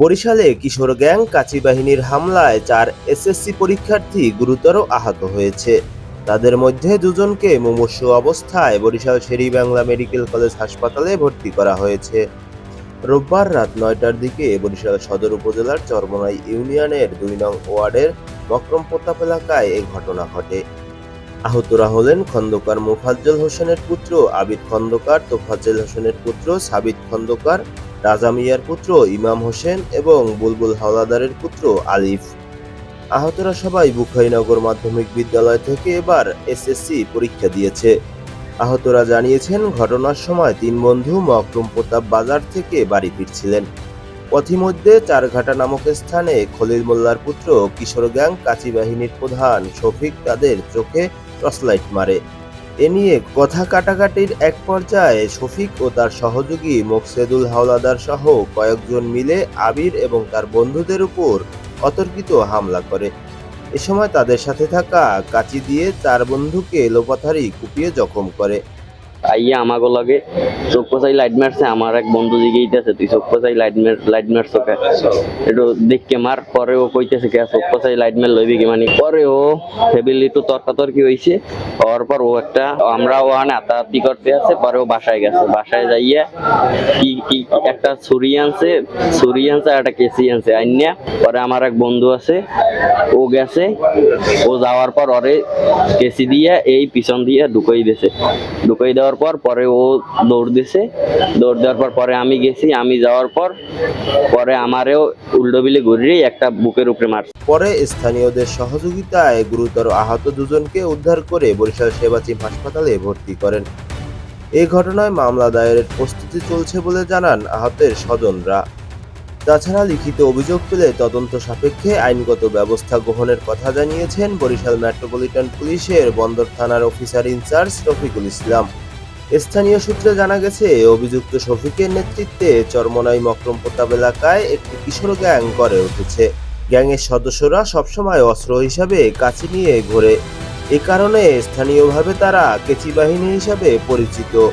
বরিশালে কিশোর গ্যাং কাচি বাহিনীর হামলায় চার এসএসসি পরীক্ষার্থী গুরুতর আহত হয়েছে। তাদের মধ্যে দুজনকে মুমূর্ষু অবস্থায় বরিশাল শেরি বাংলা মেডিকেল কলেজ হাসপাতালে ভর্তি করা হয়েছে। রোববার রাত নয়টার দিকে বরিশাল সদর উপজেলার চরমনাই ইউনিয়নের দুই নং ওয়ার্ডের মকরম প্রতাপ এলাকায় এই ঘটনা ঘটে। আহতরা হলেন খন্দকার মোফাজ্জল হোসেনের পুত্র, আবিদ খন্দকার তোফাজ্জল হোসেনের পুত্র সাবিত খন্দকার রাজা মিয়ার পুত্র, ইমাম হোসেন এবং বুলবুল হাওলাদারের পুত্র আলিফ। আহতরা সবাই বুখাইনগর মাধ্যমিক বিদ্যালয় থেকে এবার এসএসসি পরীক্ষা দিয়েছে। আহতরা জানিয়েছেন, ঘটনার সময় তিন বন্ধু মকরুম প্রতাপ বাজার থেকে বাড়ি ফিরছিলেন। পথিমধ্যে চারঘাটা নামক স্থানে খলিল মোল্লার পুত্র, কিশোর গ্যাং, কাচি বাহিনীর প্রধান শফিক তাদের চোখে টর্চলাইট মারে। এ নিয়ে কথা কাটাকাটির এক পর্যায়ে শফিক ও তার সহযোগী মোকসেদুল হাওলাদার সহ কয়েকজন মিলে আবির এবং তার বন্ধুদের উপর অতর্কিত হামলা করে। এ সময় তাদের সাথে থাকা কাচি দিয়ে তার বন্ধুকে লোপাথারি কুপিয়ে জখম করে। আইয়া আমাগো লাগে চোখ পচাই লাইট মারছে, আমার এক বন্ধু জিগেইতেছে তুই চোখ পচাই লাইট মার লাইট মারছ কে? একটু দেখকে মার, পরে ও কইতেছে কে চোখ পচাই লাইট মার লইবি কি? মানে পরে ও ফেবিলি একটু তর্কাতর্কি হইছে। হওয়ার পর ও একটা, আমরা ওখানে আতাহাতি করতে আছে, পরে ও বাসায় গেছে। বাসায় যাইয়া কি কি একটা ছুরি আনছে ছুরি আনছে আর একটা কেসি আনছে, আইনিয়া পরে আমার এক বন্ধু আছে, ও গেছে। ও যাওয়ার পর ওরে কেসি দিয়ে এই পিছন দিয়ে ঢুকাই দিয়েছে ঢুকাই দেওয়ার পর পরে ও দৌড় দিছে। দৌড় দেওয়ার পর পরে আমি গেছি, আমি যাওয়ার পর পরে আমারেও উল্টো বিলে ঘুরিয়ে একটা বুকের উপরে মারছে। পরে স্থানীয়দের সহযোগিতায় গুরুতর আহত দুজনকে উদ্ধার করে বরিশাল সেবাচিম হাসপাতালে ভর্তি করেন। এই ঘটনায় মামলা দায়েরের প্রস্তুতি চলছে বলে জানান আহতের স্বজনরা। তাছাড়া লিখিত অভিযোগ পেলে তদন্ত সাপেক্ষে আইনগত ব্যবস্থা গ্রহণের কথা জানিয়েছেন বরিশাল মেট্রোপলিটন পুলিশের বন্দর থানার অফিসার ইনচার্জ রফিকুল ইসলাম। স্থানীয় সূত্রে জানা গেছে অভিযুক্ত শফিকের নেতৃত্বে চরমনাই মকরম প্রতাপ এলাকায় একটি কিশোর গ্যাং গড়ে উঠেছে। গ্যাংয়ের সদস্যরা সবসময় অস্ত্র হিসাবে কাছে নিয়ে ঘোরে। এ কারণে স্থানীয়ভাবে তারা কেচি বাহিনী হিসাবে পরিচিত।